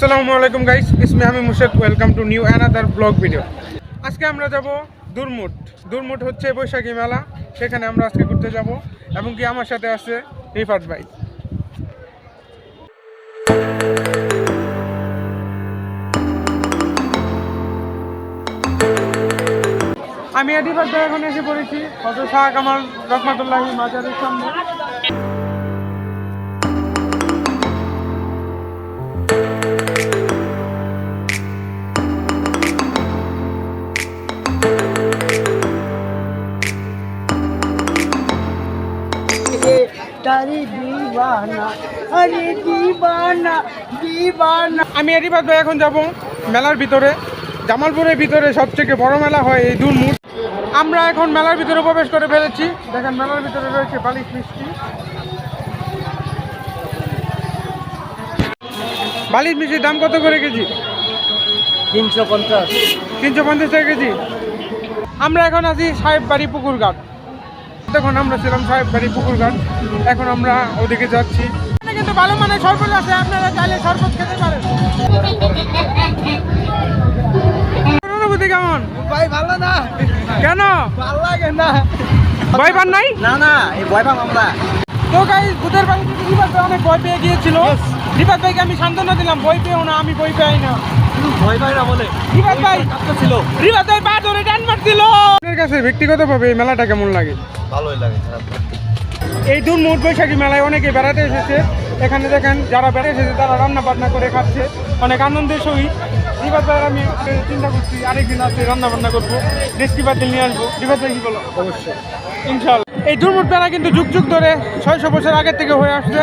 আসসালামু আলাইকুম গাইস ইসমি আমি Murshed welcome to new another vlog video আজকে আমরা যাব দুরমুট। দুরমুট হচ্ছে বৈশাখী মেলা। সেখানে আমরা আজকে ঘুরতে যাব এবং কি আমার সাথে আছে রিফাত ভাই। আমি আর রিফাত ভাই এখন এসে পড়েছি। হয়ত শাহ কামাল রহমাতুল্লাহি মাজারের সামনে। তারি দিবানা আরে দিবানা দিবানা। আমি এরিবাদ ভাই এখন যাব মেলার ভিতরে। জামালপুরের ভিতরে সবথেকে বড় মেলা হয় এই দুর্মুট আমরা এখন মেলার ভিতরে প্রবেশ করে ফেলেছি। দেখেন মেলার ভিতরে রয়েছে বালিশ মিষ্টি। বালিশ মিষ্টির দাম কত করে কেজি? তিনশো পঞ্চাশ। তিনশো পঞ্চাশ টাকা কেজি। আমরা এখন আছি সাহেব বাড়ি পুকুর ঘাট তখন আমরা ছিলাম সাহেব বাড়ি পুকুর ঘাট এখন আমরা ওদিকে যাচ্ছি। কিন্তু ভালো মানে শরবত আছে আপনারা চাইলে শরবত খেতে পারেন। অনুভূতি কেমন? ভাই ভালো না। কেন? ভালো লাগে না। ভয় পান নাই? না না এই ভয় পাম আমরা। তো গাই ভূতের বাড়ি থেকে ভাই অনেক ভয় পেয়ে গিয়েছিল। রিবাদ ভাইকে আমি সান্ত্বনা দিলাম ভয় পেও না আমি ভয় পাই না। ভয় পাই না বলে। ভাই ছিল। রিবাদ ভাই পা ধরে টান মারছিল আপনার কাছে ব্যক্তিগতভাবে এই মেলাটা কেমন লাগে? ভালোই লাগে এই দূর মুট বৈশাখী মেলায় অনেকে বেড়াতে এসেছে। এখানে দেখেন যারা বেড়াতে এসেছে তারা রান্না বান্না করে খাচ্ছে। অনেক আনন্দের সহিত। রিবাদ ভাই আমি চিন্তা করছি আরেকদিন আছে রান্না বান্না করব। বাতিল নিয়ে আসব। রিবাদ ভাই কি বলো? অবশ্যই। ইনশাল্লাহ। এই দুর্মুট মেলা কিন্তু যুগ যুগ ধরে ছয়শো বছর আগের থেকে হয়ে আসছে।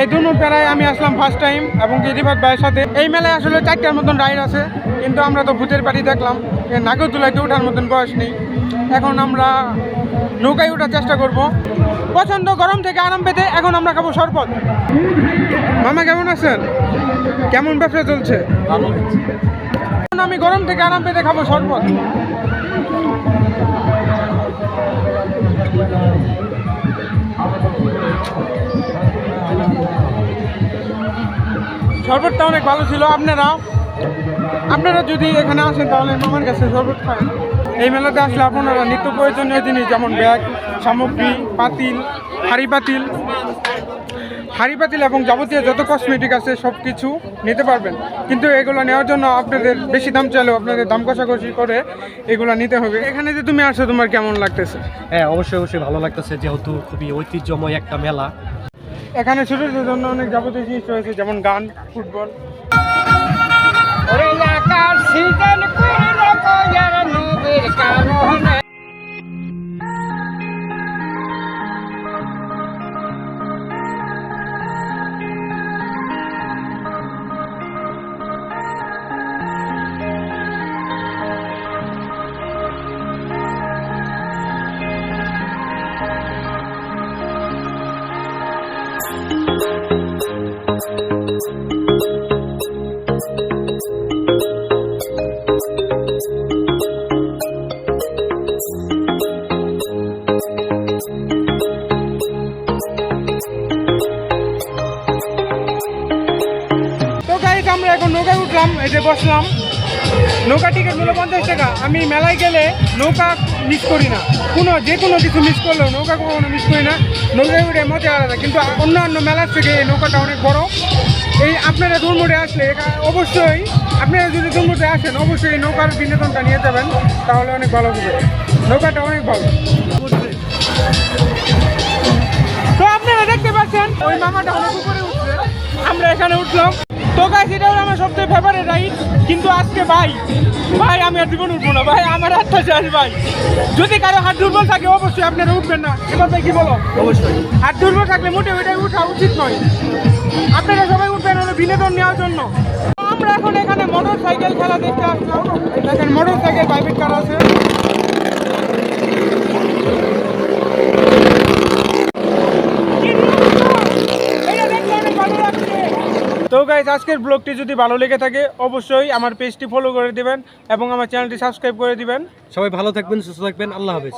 এই দুর্মুট মেলায় আমি আসলাম ফার্স্ট টাইম এবং কি ভাইয়ের সাথে এই মেলায় আসলে চারটার মতন রাইড আছে কিন্তু আমরা তো ভূতের বাড়ি দেখলাম। নাগরদোলাইতে ওঠার মতন বয়স নেই। এখন আমরা নৌকায় ওঠার চেষ্টা করব। পছন্দ গরম থেকে আরাম পেতে এখন আমরা খাব শরবত। মামা কেমন আছেন? কেমন ব্যবসা চলছে? আমি গরম থেকে আরাম পেতে খাব শরবত। শরবতটা অনেক ভালো ছিল। আপনারা আপনারা যদি এখানে আসেন তাহলে মামার কাছে শরবত খান। এই মেলাতে আসলে আপনারা নিত্য প্রয়োজনীয় জিনিস যেমন ব্যাগ, সামগ্রী, পাতিল, হাড়ি পাতিল হাড়ি পাতিল এবং যাবতীয় যত কসমেটিক আছে সব কিছু নিতে পারবেন। কিন্তু এগুলো নেওয়ার জন্য আপনাদের বেশি দাম চাইলেও আপনাদের দাম কষাকষি করে এগুলো নিতে হবে। এখানে যে তুমি আসছো, তোমার কেমন লাগতেছে? হ্যাঁ অবশ্যই অবশ্যই ভালো লাগতেছে। যেহেতু খুবই ঐতিহ্যময় একটা মেলা। এখানে ছোট ছোট জন্য অনেক যাবতীয় জিনিস রয়েছে যেমন গান ফুটবল। উঠলাম, এই যে বসলাম। নৌকা টিকিট মূল্য পঞ্চাশ টাকা। আমি মেলায় গেলে নৌকা মিস করি না। কোনো, যে কোনো কিছু মিস করলেও নৌকা কখনো মিস করি না। নৌকায় উঠে মজা আলাদা। কিন্তু অন্যান্য মেলার থেকে এই নৌকাটা অনেক বড়। এই আপনারা দুর্মুটে আসলে অবশ্যই, আপনারা যদি দুর্মুটে আসেন, অবশ্যই এই নৌকার বিনোদনটা নিয়ে যাবেন। তাহলে অনেক ভালো হবে। নৌকাটা অনেক ভালো। তো আপনারা দেখতে পাচ্ছেন, ওই মামাটা অনেক উপরে উঠছে। আমরা এখানে উঠলাম। তো গাছ এটা হলো আমার সবচেয়ে ফেভারিট রাইড কিন্তু আজকে ভাই ভাই আমি আর জীবন উঠবো না ভাই আমার হাতটা শেষ ভাই। যদি কারও হাত দুর্বল থাকে অবশ্যই আপনারা উঠবেন না। এবার ভাই কি বলো। অবশ্যই। হাত দুর্বল থাকলে মোটে ওইটাই উঠা উচিত নয়। আপনারা সবাই উঠবেন হলো বিনোদন নেওয়ার জন্য। আমরা এখন এখানে মোটর সাইকেল খেলা দেখতে আসলাম দেখেন মোটর সাইকেল প্রাইভেট কার আছে। তো গাইজ আজকের ব্লগটি যদি ভালো লেগে থাকে, অবশ্যই আমার পেজটি ফলো করে দিবেন এবং আমার চ্যানেলটি সাবস্ক্রাইব করে দিবেন। সবাই ভালো থাকবেন, সুস্থ থাকবেন, আল্লাহ হাফেজ।